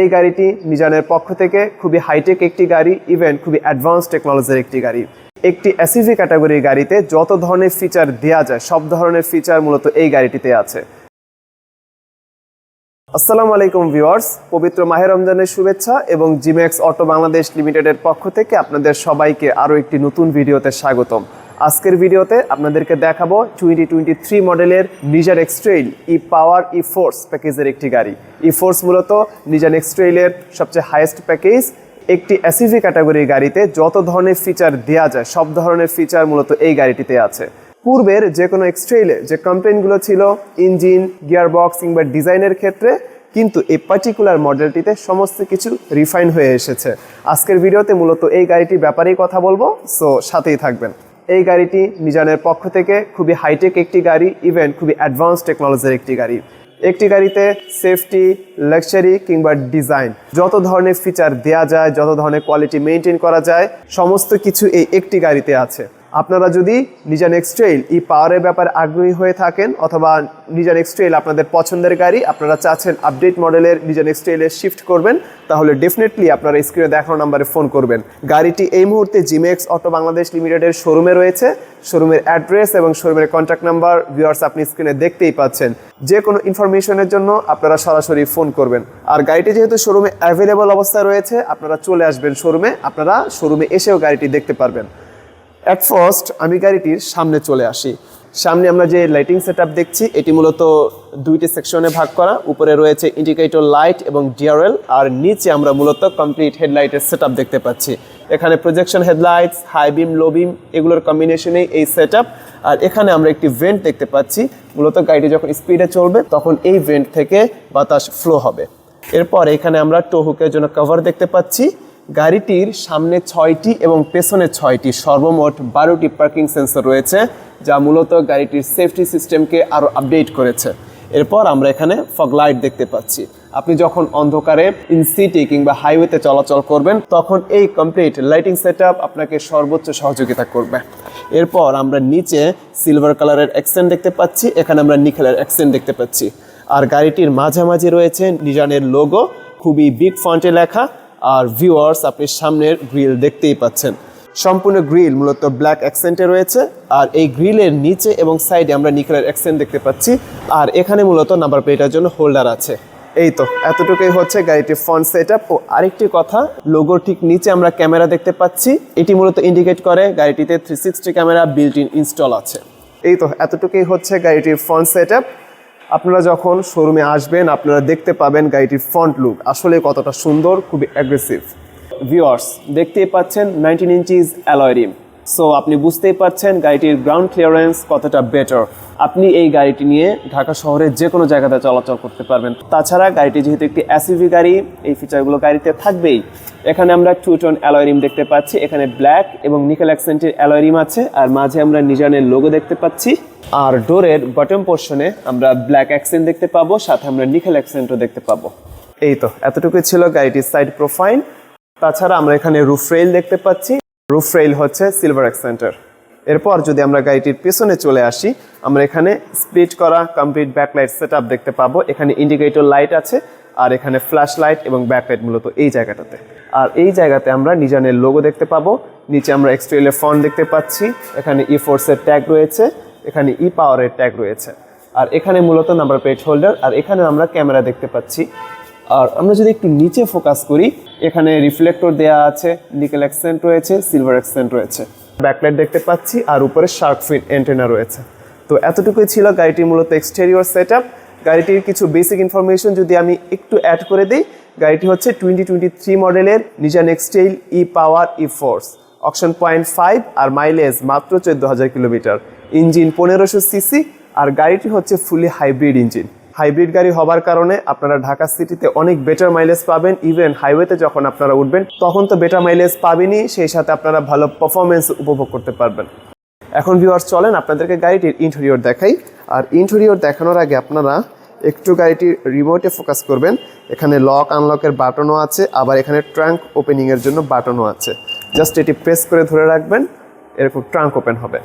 এই গাড়িটি নিজানের পক্ষ থেকে খুবই হাইটেক একটি গাড়ি ইভেন খুবই অ্যাডভান্স টেকনোলজির একটি গাড়ি। একটি এসইভি ক্যাটাগরির গাড়িতে যত ধরনের ফিচার দেওয়া যায়, সব ধরনের ফিচার মূলত এই গাড়িটিতে আছে। আসসালামু আলাইকুম ভিউয়ার্স পবিত্র মাহের রমজানের শুভেচ্ছা এবং জিমেক্স অটো বাংলাদেশ লিমিটেডের পক্ষ থেকে আপনাদের সবাইকে আরও একটি নতুন ভিডিওতে স্বাগতম। আজকের ভিডিওতে আপনাদেরকে দেখাবো টোয়েন্টি টোয়েন্টি থ্রি মডেলের Nissan X Trail e power e force প্যাকেজের একটি গাড়ি। ই ফোর্স মূলত নিজার এক্সট্রেইলের সবচেয়ে হাইয়েস্ট প্যাকেজ একটি এসইভি ক্যাটাগরির গাড়িতে যত ধরনের ফিচার দেওয়া যায়, সব ধরনের ফিচার মূলত এই গাড়িটিতে আছে। পূর্বের যে কোনো এক্সট্রেইলে যে কমপ্লেনগুলো ছিল ইঞ্জিন গিয়ারবক্স কিংবা ডিজাইনের ক্ষেত্রে, কিন্তু এই পার্টিকুলার মডেলটিতে সমস্ত কিছু রিফাইন হয়ে এসেছে। আজকের ভিডিওতে মূলত এই গাড়িটির ব্যাপারেই কথা বলব সো সাথেই থাকবেন। এই গাড়িটি মিজানের পক্ষ থেকে খুবই হাইটেক একটি গাড়ি ইভেন খুবই অ্যাডভান্স টেকনোলজির একটি গাড়ি। একটি গাড়িতে সেফটি লাক্সারি কিংবা ডিজাইন যত ধরনের ফিচার দেয়া যায়, যত ধরনের কোয়ালিটি মেনটেন করা যায়, সমস্ত কিছু এই একটি গাড়িতে আছে। আপনারা যদি নিজান এক্সট্রেইল ই পাওয়ারের ব্যাপারে আগ্রহী হয়ে থাকেন অথবা নিজান এক্সট্রেইল আপনাদের পছন্দের গাড়ি, আপনারা চাচ্ছেন আপডেট মডেলের নিজান এক্সট্রেইলে শিফট করবেন, তাহলে ডেফিনেটলি আপনারা স্ক্রিনে দেখানো নাম্বারে ফোন করবেন। গাড়িটি এই মুহূর্তে জিমেক্স অটো বাংলাদেশ লিমিটেডের শোরুমে রয়েছে। শোরুমের অ্যাড্রেস এবং শোরুমের কন্ট্যাক্ট নাম্বার ভিউয়ার্স আপনি স্ক্রিনে দেখতেই পাচ্ছেন। যে কোনো ইনফরমেশনের জন্য আপনারা সরাসরি ফোন করবেন। আর গাড়িটি যেহেতু শোরুমে অ্যাভেলেবল অবস্থায় রয়েছে, আপনারা চলে আসবেন শোরুমে আপনারা শোরুমে এসেও গাড়িটি দেখতে পারবেন। অ্যাট ফার্স্ট আমি গাড়িটির সামনে চলে আসি। সামনে আমরা যে লাইটিং সেট দেখছি, এটি মূলত দুইটি সেকশনে ভাগ করা। উপরে রয়েছে ইন্ডিকেটর লাইট এবং ডিআরএল আর নিচে আমরা মূলত কমপ্লিট হেডলাইটের সেট দেখতে পাচ্ছি। এখানে projection headlights high beam low beam এগুলোর কম্বিনেশনেই এই সেট আর এখানে আমরা একটি ভেন্ট দেখতে পাচ্ছি। মূলত গাড়িটি যখন স্পিডে চলবে, তখন এই ভেন্ট থেকে বাতাস ফ্লো হবে। এরপর এখানে আমরা টোহুকের জন্য কভার দেখতে পাচ্ছি। গাড়িটির সামনে ছয়টি এবং পেছনে ছয়টি সর্বমোট বারোটি পার্কিং সেন্সর রয়েছে, যা মূলত গাড়িটির সেফটি সিস্টেমকে আরও আপডেট করেছে। এরপর আমরা এখানে ফগ লাইট দেখতে পাচ্ছি। আপনি যখন অন্ধকারে ইন সিটি কিংবা হাইওয়েতে চলাচল করবেন, তখন এই কমপ্লিট লাইটিং সেট আপনাকে সর্বোচ্চ সহযোগিতা করবে। এরপর আমরা নিচে সিলভার কালারের অ্যাক্সেন্ট দেখতে পাচ্ছি, এখানে আমরা নিকেলের অ্যাক্সেন্ট দেখতে পাচ্ছি। আর গাড়িটির মাঝামাঝি রয়েছে নিজানের লোগো খুবই বিগ ফন্টে লেখা। আর ভিউয়ার্স আপনি সামনের গ্রিল দেখতেই পাচ্ছেন। সম্পূর্ণ গ্রিল মূলত ব্ল্যাক অ্যাকসেন্টে রয়েছে। আর এই গ্রিলের নিচে এবং সাইডে আমরা নিকেলের অ্যাকসেন্ট দেখতে পাচ্ছি। আর এখানে মূলত নাম্বার প্লেটের জন্য হোল্ডার আছে। এই তো, এতটুকুই হচ্ছে গাড়িটির ফ্রন্ট সেট ও আরেকটি কথা লোগোর ঠিক নিচে আমরা ক্যামেরা দেখতে পাচ্ছি। এটি মূলত ইন্ডিকেট করে গাড়িটিতে three sixty camera built in install আছে। এই তো, এতটুকুই হচ্ছে গাড়িটির ফ্রন্ট সেট আপনারা যখন শোরুমে আসবেন, আপনারা দেখতে পাবেন গাড়িটির ফ্রন্ট লুক আসলে কতটা সুন্দর, খুবই অ্যাগ্রেসিভ ভিওয়ার্স দেখতেই পাচ্ছেন nineteen inches alloy rim so আপনি বুঝতেই পারছেন গাড়িটির গ্রাউন্ড ক্লিয়ারেন্স কতটা বেটার আপনি এই গাড়িটি নিয়ে ঢাকা শহরের যে কোনো জায়গাতে চলাচল করতে পারবেন। তাছাড়া গাড়িটি যেহেতু একটি এসইভি গাড়ি, এই ফিচারগুলো গাড়িতে থাকবেই। এখানে আমরা টু টোন অ্যালয় রিম দেখতে পাচ্ছি, এখানে ব্ল্যাক এবং নিকেল অ্যাক্সেন্টের অ্যালয় রিম আছে, আর মাঝে আমরা নিজানের লোগো দেখতে পাচ্ছি। আর ডোরের বটম পোর্শনে আমরা ব্ল্যাক অ্যাক্সেন্ট দেখতে পাবো, সাথে আমরা নিকেল অ্যাক্সেন্টও দেখতে পাবো। এই তো, এতটুকুই ছিল গাড়িটির সাইড প্রোফাইল তাছাড়া আমরা এখানে রুফ রেইল দেখতে পাচ্ছি। রুফ রেইল হচ্ছে সিলভার অ্যাক্সেন্টার এরপর যদি আমরা গাড়িটির পেছনে চলে আসি, আমরা এখানে স্প্লিট করা কমপ্লিট ব্যাকলাইট সেট দেখতে পাবো। এখানে ইন্ডিকেটর লাইট আছে আর এখানে ফ্ল্যাশ লাইট এবং ব্যাকলাইট মূলত এই জায়গাটাতে। আর এই জায়গাতে আমরা নিজানের লোগো দেখতে পাবো। নিচে আমরা এক্সট্রেলের ফন্ট দেখতে পাচ্ছি। এখানে ই ফোর্সের ট্যাগ রয়েছে। এখানে ই পাওয়ারের ট্যাগ রয়েছে। আর এখানে মূলত নাম্বার প্লেট হোল্ডার আর এখানে আমরা ক্যামেরা দেখতে পাচ্ছি। আর আমরা যদি একটু নিচে ফোকাস করি, এখানে রিফ্লেক্টর দেওয়া আছে নিকেল অ্যাক্সেন্ট রয়েছে সিলভার অ্যাক্সেন্ট রয়েছে। ব্যাকলাইট দেখতে পাচ্ছি, আর উপরে শার্ক ফিট এন্টেনা রয়েছে। তো এতটুকুই ছিল গাড়িটির মূলত এক্সটেরিয়র সেট গাড়িটির কিছু বেসিক ইনফরমেশন যদি আমি একটু অ্যাড করে দিই, গাড়িটি হচ্ছে টোয়েন্টি টোয়েন্টি থ্রি মডেলের Nissan X Trail e power e force option point five আর মাইলেজ মাত্র চোদ্দ হাজার কিলোমিটার। ইঞ্জিন পনেরোশো সিসি আর গাড়িটি হচ্ছে ফুলি হাইব্রিড ইঞ্জিন হাইব্রিড গাড়ি হবার কারণে আপনারা ঢাকা সিটিতে অনেক বেটার মাইলেজ পাবেন। ইভেন হাইওয়েতে যখন আপনারা উঠবেন, তখন তো বেটার মাইলেজ পাবেনই, সেই সাথে আপনারা ভালো পারফরমেন্স উপভোগ করতে পারবেন। এখন ভিউয়ার্স চলেন আপনাদেরকে গাড়িটির ইন্টেরিয়র দেখাই। আর ইন্টেরিয়র দেখানোর আগে আপনারা একটু গাড়িটির রিমোটে ফোকাস করবেন। এখানে লক আনলকের বাটনও আছে, আবার এখানে ট্রাঙ্ক ওপেনিংয়ের জন্য বাটনও আছে। জাস্ট এটি প্রেস করে ধরে রাখবেন, এরকম ট্রাঙ্ক ওপেন হবে।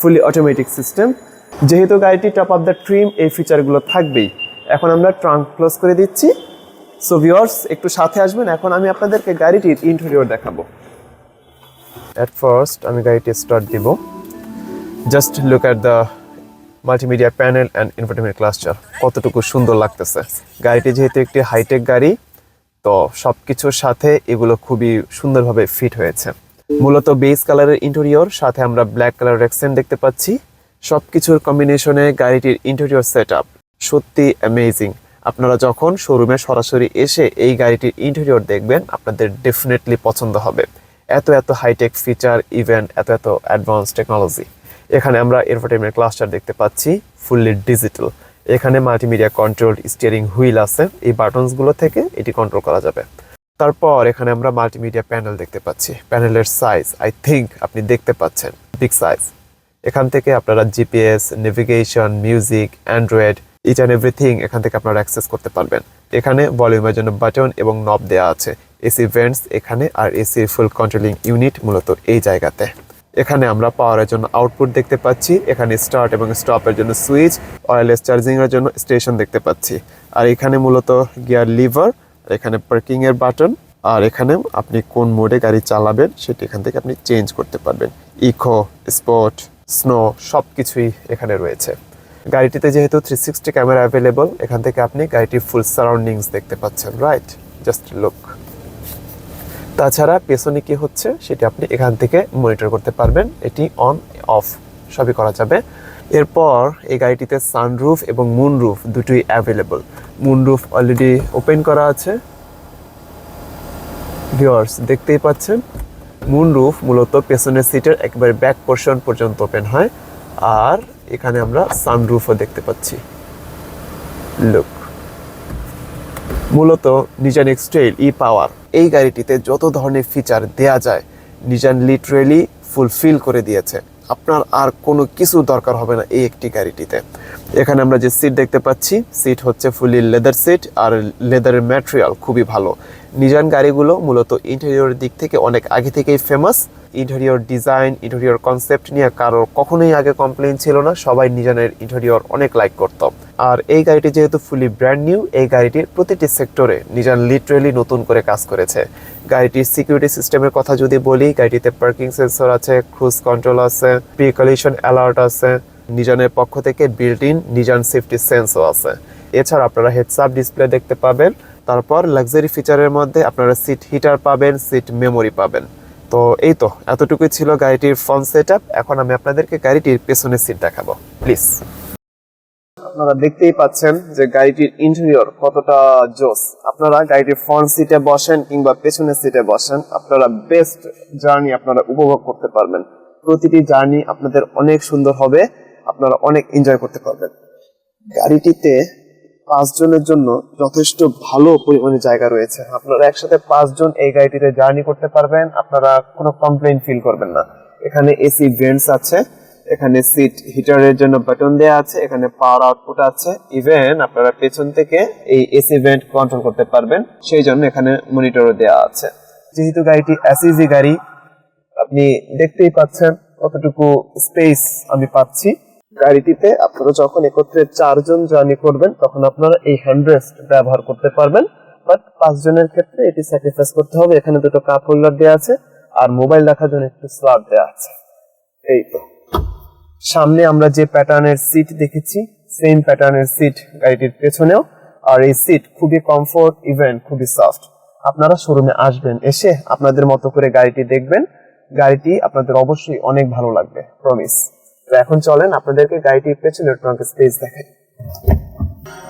ফুলি অটোমেটিক সিস্টেম যেহেতু গাড়িটি টপ অফ দ্য ট্রিম এই ফিচারগুলো থাকবেই। এখন আমরা ট্রাঙ্ক ক্লোজ করে দিচ্ছি। সো ভিউয়ার্স একটু সাথে আসবেন। এখন আমি আপনাদেরকে গাড়িটির ইন্টেরিয়র দেখাবো। অ্যাট ফার্স্ট আমি গাড়িটি স্টার্ট দিব। Just look at the multimedia panel and infotainment cluster কতটুকু সুন্দর লাগতেছে। গাড়িটি যেহেতু একটি হাইটেক গাড়ি, তো সব কিছুর সাথে এগুলো খুবই সুন্দরভাবে ফিট হয়েছে। মূলত বেস কালারের ইন্টেরিয়র সাথে আমরা ব্ল্যাক কালারের অ্যাকসেন্ট দেখতে পাচ্ছি। সব কিছুর কম্বিনেশনে গাড়িটির ইন্টেরিয়র সেট আপ সত্যি অ্যামেজিং আপনারা যখন শোরুমে সরাসরি এসে এই গাড়িটির ইন্টেরিয়র দেখবেন, আপনাদের ডেফিনেটলি পছন্দ হবে। এত এত হাইটেক ফিচার ইভেন্ট এত এত অ্যাডভান্স টেকনোলজি এখানে আমরা এরফোটেমেন্ট ক্লাস্টার দেখতে পাচ্ছি ফুললি ডিজিটাল এখানে মাল্টিমিডিয়া কন্ট্রোল স্টিয়ারিং হুইল আছে, এই বাটনসগুলো থেকে এটি কন্ট্রোল করা যাবে। তারপর এখানে আমরা মাল্টিমিডিয়া প্যানেল দেখতে পাচ্ছি। প্যানেলের সাইজ আই থিঙ্ক আপনি দেখতে পাচ্ছেন বিগ সাইজ এখান থেকে আপনারা GPS navigation music Android each and everything এখান থেকে আপনারা অ্যাক্সেস করতে পারবেন। এখানে ভলিউমের জন্য বাটন এবং নব দেওয়া আছে। এসি ভেন্টস এখানে আর এসি ফুল কন্ট্রোলিং ইউনিট মূলত এই জায়গাতে। এখানে আমরা পাওয়ারের জন্য আউটপুট দেখতে পাচ্ছি। এখানে স্টার্ট এবং স্টপের জন্য সুইচ ওয়্যারলেস চার্জিং এর জন্য স্টেশন দেখতে পাচ্ছি। আর এখানে মূলত গিয়ার লিভার এখানে পার্কিং এর বাটন আর এখানে আপনি কোন মোডে গাড়ি চালাবেন সেটি এখান থেকে আপনি চেঞ্জ করতে পারবেন। ইকো স্পোর্ট স্নো সব কিছুই এখানে রয়েছে। গাড়িটিতে যেহেতু থ্রি সিক্সটি ক্যামেরা অ্যাভেলেবল এখান থেকে আপনি গাড়িটির ফুল সারাউন্ডিংস দেখতে পাচ্ছেন রাইট জাস্ট লুক তাছাড়া পেছনে কি হচ্ছে, সেটি আপনি এখান থেকে মনিটর করতে পারবেন। এটি অন অফ সবই করা যাবে। এরপর এই গাড়িটিতে সানরুফ এবং মুনরুফ দুটোই অ্যাভেলেবল মুনরুফ অলরেডি ওপেন করা আছে। ভিউয়ার্স দেখতেই পাচ্ছেন। মুনরুফ মূলত পেছনের সিটের একেবারে ব্যাক পোর্শন পর্যন্ত ওপেন হয়। আর এখানে আমরা সানরুফও দেখতে পাচ্ছি। লুক মূলত নিজান এক্সট্রেল ই পাওয়ার এই গাড়িটিতে যত ধরনের ফিচার দেয়া যায় নিজান লিটারেলি ফুলফিল করে দিয়েছে। আপনার আর কোনো কিছু দরকার হবে না এই একটি গাড়িটিতে। এখানে আমরা যে সিট দেখতে পাচ্ছি সিট হচ্ছে ফুলি লেদার সিট আর লেদারের ম্যাটেরিয়াল খুবই ভালো। নিজান গাড়িগুলো মূলত ইন্টেরিয়রের দিক থেকে অনেক আগে থেকেই famous interior design, interior concept নিয়ে কারোর কখনোই আগে কমপ্লেন ছিল না। সবাই নিজানের ইন্টেরিয়র অনেক লাইক করত। আর এই গাড়িটি যেহেতু ফুলি ব্র্যান্ড নিউ এই গাড়িটির প্রতিটি সেক্টরে নিজান লিটারেলি নতুন করে কাজ করেছে। গাড়িটির সিকিউরিটি সিস্টেমের কথা যদি বলি, গাড়িটিতে পার্কিং সেন্সর আছে ক্রুজ কন্ট্রোল আছে প্রিকলিশন অ্যালার্ট আছে নিজানের পক্ষ থেকে বিল্ট ইন নিজান সেফটি সেন্সও আছে। এছাড়া আপনারা হেডস আপ ডিসপ্লে দেখতে পাবেন। তারপর লাক্সারি ফিচারের মধ্যে আপনারা সিট হিটার পাবেন সিট মেমোরি পাবেন। তো এই তো, এতটুকুই ছিল গাড়িটির ফ্রন্ট সেট এখন আমি আপনাদেরকে গাড়িটির পেছনের সিট দেখাবো। প্লিজ আপনারা দেখতেই পাচ্ছেন যে গাড়িটির ইন্টেরিয়র কতটা জোস। আপনারা গাড়িটির ফ্রন্ট সিটে বসেন কিংবা পেছনের সিটে বসেন, আপনারা বেস্ট জার্নি আপনারা উপভোগ করতে পারবেন। প্রতিটি জার্নি আপনাদের অনেক সুন্দর হবে, আপনারা অনেক এনজয় করতে পারবেন। গাড়িটিতে পাঁচজনের জন্য যথেষ্ট ভালো পরিমাণে জায়গা রয়েছে। আপনারা একসাথে পাঁচজন এই গাড়িটিতে জার্নি করতে পারবেন, আপনারা কোনো কমপ্লেন ফিল করবেন না। এখানে এসি ভেন্টস আছে, এখানে সিট হিটারের জন্য বাটন দেওয়া আছে, এখানে পাওয়ার আউটপুট আছে। ইভেন আপনারা পেছন থেকে এই এসি ভেন্ট কন্ট্রোল করতে পারবেন, সেই জন্য এখানে মনিটরও দেওয়া আছে। যেহেতু গাড়িটি এসইজি গাড়ি, আপনি দেখতেই পাচ্ছেন কতটুকু স্পেস আমি পাচ্ছি। গাড়িটিতে আপনারা যখন একত্রে চারজন জার্নি করবেন, তখন আপনারা এই হ্যান্ডরেস্ট ব্যবহার করতে পারবেন। বাট পাঁচজনের ক্ষেত্রে এটি স্যাক্রিফাইস করতে হবে। এখানে দুটো কাপ হোল্ডার দেওয়া আছে আর মোবাইল রাখার জন্য একটু স্লট দেওয়া আছে। এই তো। সামনে আমরা যে প্যাটার্নের সিট দেখেছি সেম প্যাটার্নের সিট গাড়িটির পেছনেও। আর এই সিট খুবই কমফোর্ট ইভেন খুবই সফট আপনারা শোরুমে আসবেন, এসে আপনাদের মতো করে গাড়িটি দেখবেন। গাড়িটি আপনাদের অবশ্যই অনেক ভালো লাগবে প্রমিস এখন চলেন আপনাদেরকে গাড়িটির পেছনের ট্রাঙ্ক স্পেস দেখাই।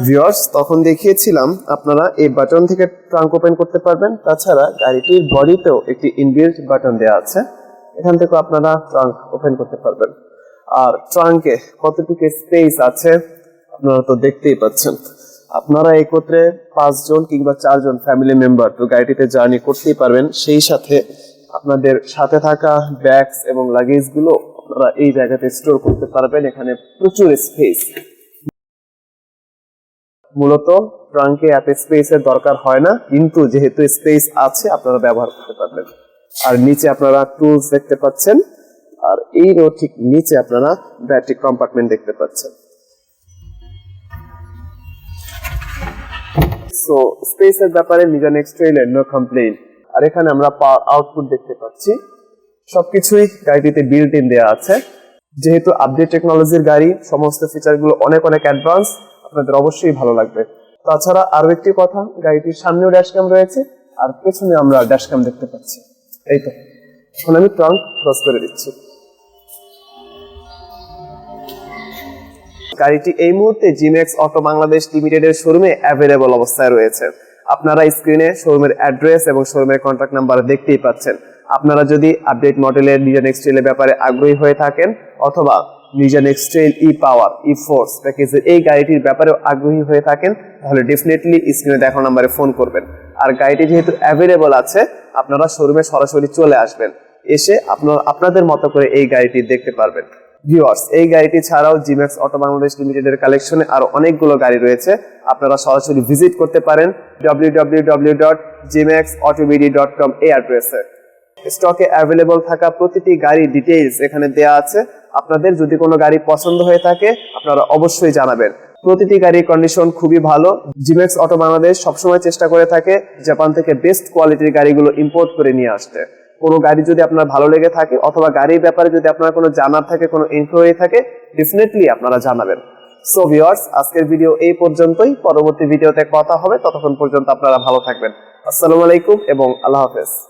ভিউয়ার্স তখন দেখিয়েছিলাম আপনারা এই বাটন থেকে ট্রাঙ্ক ওপেন করতে পারবেন। তাছাড়া গাড়িটির বডিতেও একটি ইনবিল্ট বাটন দেওয়া আছে। এখান থেকে আপনারা ট্রাঙ্ক ওপেন করতে পারবেন। আর ট্রাঙ্কে কতটুকু স্পেস আছে, আপনারা তো দেখতেই পাচ্ছেন। আপনারা একত্রে পাঁচজন কিংবা চারজন ফ্যামিলি মেম্বার তো গাড়িটিতে জার্নি করতেই পারবেন। সেই সাথে আপনাদের সাথে থাকা ব্যাগস এবং লাগেজগুলো আপনারা এই জায়গাতে স্টোর করতে পারবেন। এখানে প্রচুর স্পেস মূলত ট্রাঙ্কে এত স্পেসের দরকার হয় না, কিন্তু যেহেতু স্পেস আছে, আপনারা ব্যবহার করতে পারবেন। আর নিচে আপনারা টুলস দেখতে পাচ্ছেন, আর এইরও ঠিক নিচে আপনারা ব্যাটারি কম্পার্টমেন্ট দেখতে পাচ্ছেন। সো স্পেসের ব্যাপারে নিজা নেক্সট ট্রেইলের নো কমপ্লেইন আর এখানে আমরা আউটপুট দেখতে পাচ্ছি। সবকিছুই গাড়িটিতে বিল্ট ইন দেওয়া আছে। যেহেতু আপডেট টেকনোলজির গাড়ি, সমস্ত ফিচারগুলো অনেক অনেক অ্যাডভান্স আপনাদের অবশ্যই ভালো লাগবে। তাছাড়া আরও একটি কথা, গাড়িটির সামনেও ড্যাশ ক্যাম রয়েছে, আর পেছনে আমরা ড্যাশ ক্যাম দেখতে পাচ্ছি। এই তো, এখন আমি ট্রাঙ্ক ক্রস করে দিচ্ছি। গাড়িটি এই মুহূর্তে জিমেক্স অটো বাংলাদেশ লিমিটেডের শোরুমে অ্যাভেলেবল অবস্থায় রয়েছে। আপনারা স্ক্রিনে শোরুমের অ্যাড্রেস এবং শোরুমের কন্ট্যাক্ট নাম্বার দেখতেই পাচ্ছেন। আপনারা যদি আপডেট মডেলের নিজের নেক্সট্রেলের ব্যাপারে আগ্রহী হয়ে থাকেন, অথবা নিজের নেক্সট্রেল ই পাওয়ার ই ফোর্স প্যাকেজের এই গাড়িটির ব্যাপারেও আগ্রহী হয়ে থাকেন, তাহলে ডেফিনেটলি স্ক্রিনে দেখানো নাম্বারে ফোন করবেন। আর গাড়িটি যেহেতু অ্যাভেলেবল আছে, আপনারা শোরুমে সরাসরি চলে আসবেন। এসে আপনার, আপনাদের মতো করে এই গাড়িটি দেখতে পারবেন। ভিউয়ার্স এই গাড়িটি ছাড়াও জিম্যাক্স অটো বাংলাদেশ লিমিটেডের কালেকশনে আরও অনেকগুলো গাড়ি রয়েছে। আপনারা সরাসরি ভিজিট করতে পারেন। W dot gmax autobd dot com এই অ্যাড্রেসে স্টকে অ্যাভেলেবল থাকা প্রতিটি গাড়ি ডিটেইলস এখানে দেয়া আছে। আপনাদের যদি কোনো গাড়ি পছন্দ হয়ে থাকে, আপনারা অবশ্যই জানাবেন। প্রতিটি গাড়ির কন্ডিশন খুবই ভালো। জিমেক্স অটো বাংলাদেশ সবসময় চেষ্টা করে থাকে জাপান থেকে বেস্ট কোয়ালিটির গাড়িগুলো ইম্পোর্ট করে নিয়ে আসতে। কোনো গাড়ি যদি আপনার ভালো লেগে থাকে, অথবা গাড়ির ব্যাপারে যদি আপনার কোনো জানার থাকে, কোনো ইনকোয়ারি থাকে ডেফিনেটলি আপনারা জানাবেন। সো ভিউয়ার্স আজকের ভিডিও এই পর্যন্তই। পরবর্তী ভিডিওতে কথা হবে। ততক্ষণ পর্যন্ত আপনারা ভালো থাকবেন। আসসালামু আলাইকুম এবং আল্লাহ হাফেজ।